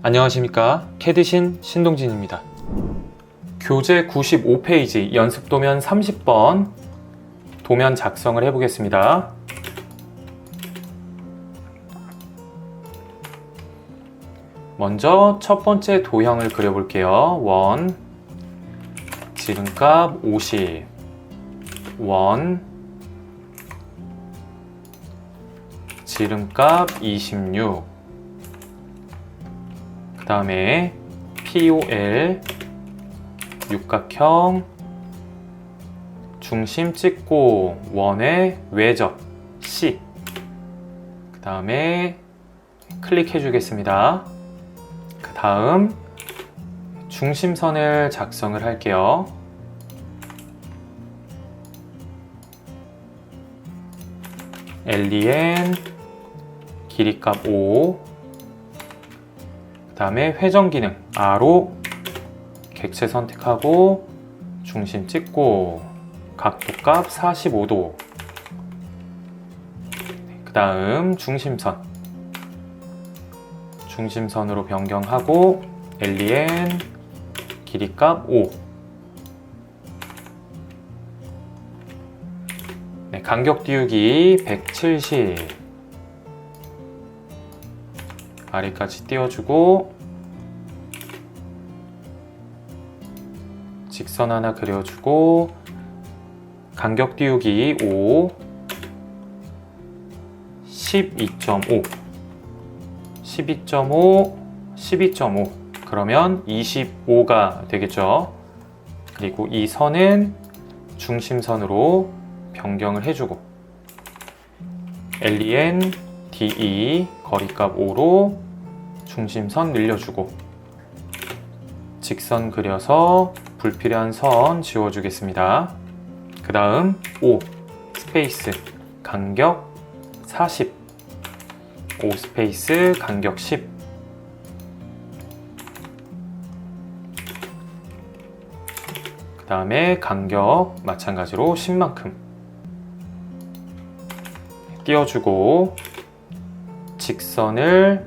안녕하십니까. 캐드신 신동진입니다. 교재 95페이지 연습 도면 30번 도면 작성을 해보겠습니다. 먼저 첫 번째 도형을 그려볼게요. 원 지름값 50 원 지름값 26그 다음에 POL 육각형 중심 찍고 원의 외적 C. 그 다음에 클릭해 주겠습니다. 그 다음 중심선을 작성을 할게요. LEN 길이값 5그 다음에 회전 기능. R로 객체 선택하고 중심 찍고 각도값 45도. 그 다음 중심선. 중심선으로 변경하고 LEN 길이값 5 네, 간격 띄우기 170 아래까지 띄워주고 직선 하나 그려주고 간격 띄우기 5 12.5 12.5 12.5 그러면 25가 되겠죠? 그리고 이 선은 중심선으로 변경을 해주고 LEN DE 거리값 5로 중심선 늘려주고 직선 그려서 불필요한 선 지워주겠습니다. 그 다음 5 스페이스 간격 40 5 스페이스 간격 10그 다음에 간격 마찬가지로 10만큼 띄워주고 직선을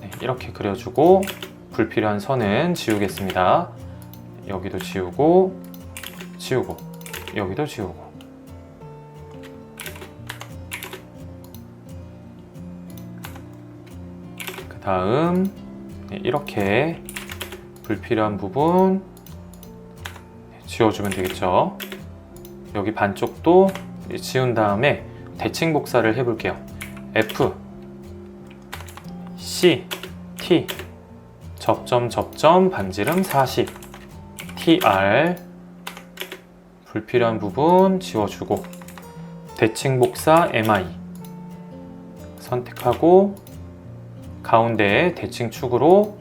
네, 이렇게 그려주고 불필요한 선은 지우겠습니다. 여기도 지우고 지우고 여기도 지우고 그 다음 네, 이렇게 불필요한 부분 네, 지워주면 되겠죠. 여기 반쪽도 지운 다음에 대칭 복사를 해볼게요. F C T 접점 접점 반지름 40 TR 불필요한 부분 지워주고. 대칭 복사 MI 선택하고 가운데 대칭 축으로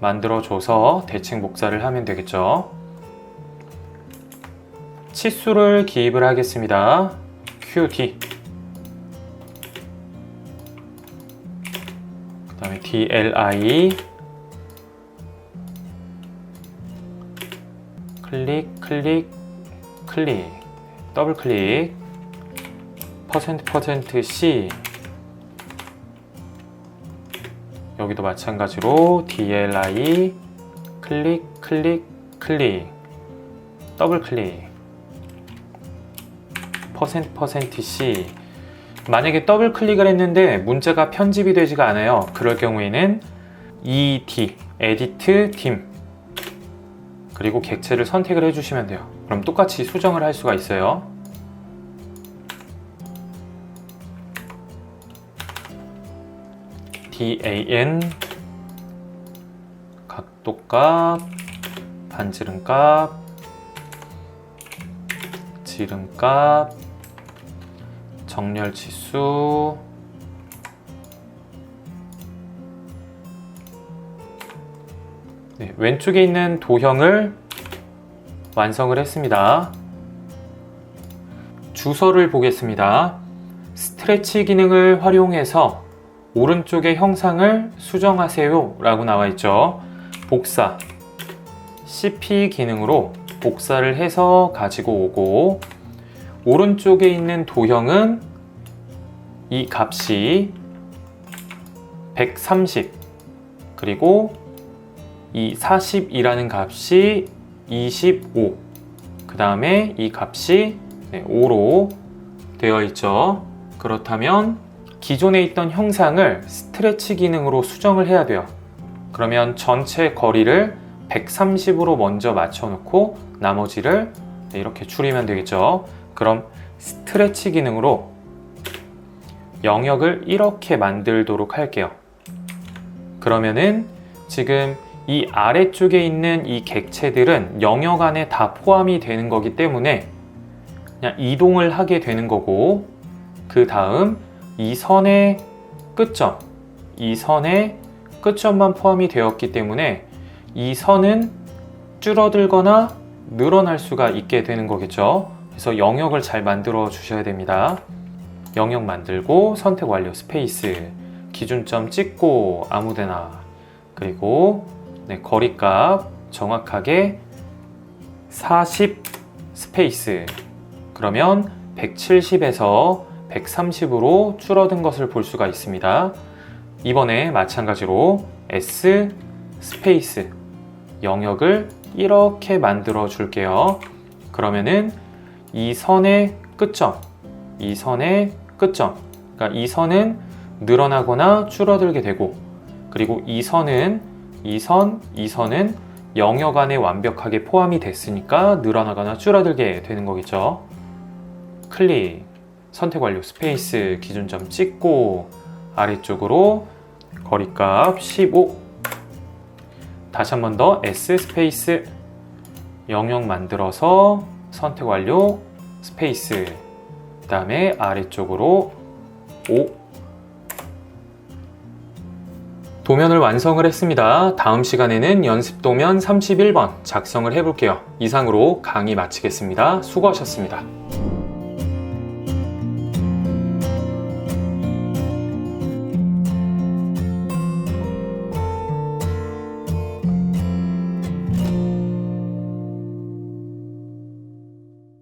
만들어줘서 대칭 복사를 하면 되겠죠. 치수를 기입을 하겠습니다. QD 다음에 DLI 클릭 클릭 클릭 더블 클릭 퍼센트 퍼센트 C. 여기도 마찬가지로 DLI 클릭 클릭 클릭 더블 클릭 퍼센트 퍼센트 C 만약에 더블 클릭을 했는데 문자가 편집이 되지가 않아요. 그럴 경우에는 ED, 에디트, 팀 그리고 객체를 선택을 해주시면 돼요. 그럼 똑같이 수정을 할 수가 있어요. DAN 각도값 반지름값 지름값 정렬 치수 네, 왼쪽에 있는 도형을 완성을 했습니다. 주소를 보겠습니다. 스트레치 기능을 활용해서 오른쪽의 형상을 수정하세요 라고 나와 있죠. 복사 CP 기능으로 복사를 해서 가지고 오고 오른쪽에 있는 도형은 이 값이 130 그리고 이 40이라는 값이 25. 그 다음에 이 값이 5로 되어 있죠. 그렇다면 기존에 있던 형상을 스트레치 기능으로 수정을 해야 돼요. 그러면 전체 거리를 130으로 먼저 맞춰놓고 나머지를 네, 이렇게 줄이면 되겠죠. 그럼 스트레치 기능으로 영역을 이렇게 만들도록 할게요. 그러면은 지금 이 아래쪽에 있는 이 객체들은 영역 안에 다 포함이 되는 거기 때문에 그냥 이동을 하게 되는 거고 그 다음 이 선의 끝점, 이 선의 끝점만 포함이 되었기 때문에 이 선은 줄어들거나 늘어날 수가 있게 되는 거겠죠. 그래서 영역을 잘 만들어 주셔야 됩니다. 영역 만들고 선택 완료 스페이스 기준점 찍고 아무데나 그리고 네, 거리값 정확하게 40 스페이스 그러면 170에서 130으로 줄어든 것을 볼 수가 있습니다. 이번에 마찬가지로 S 스페이스 영역을 이렇게 만들어 줄게요. 그러면은 이 선의 끝점, 이 선의 끝점, 그러니까 이 선은 늘어나거나 줄어들게 되고, 그리고 이 선은 이 선, 이 선은 영역 안에 완벽하게 포함이 됐으니까 늘어나거나 줄어들게 되는 거겠죠. 클릭, 선택 완료 스페이스 기준점 찍고 아래쪽으로 거리값 15 다시 한 번 더 S 스페이스 영역 만들어서 선택 완료 스페이스 그 다음에 아래쪽으로 5 도면을 완성을 했습니다. 다음 시간에는 연습 도면 31번 작성을 해볼게요. 이상으로 강의 마치겠습니다. 수고하셨습니다.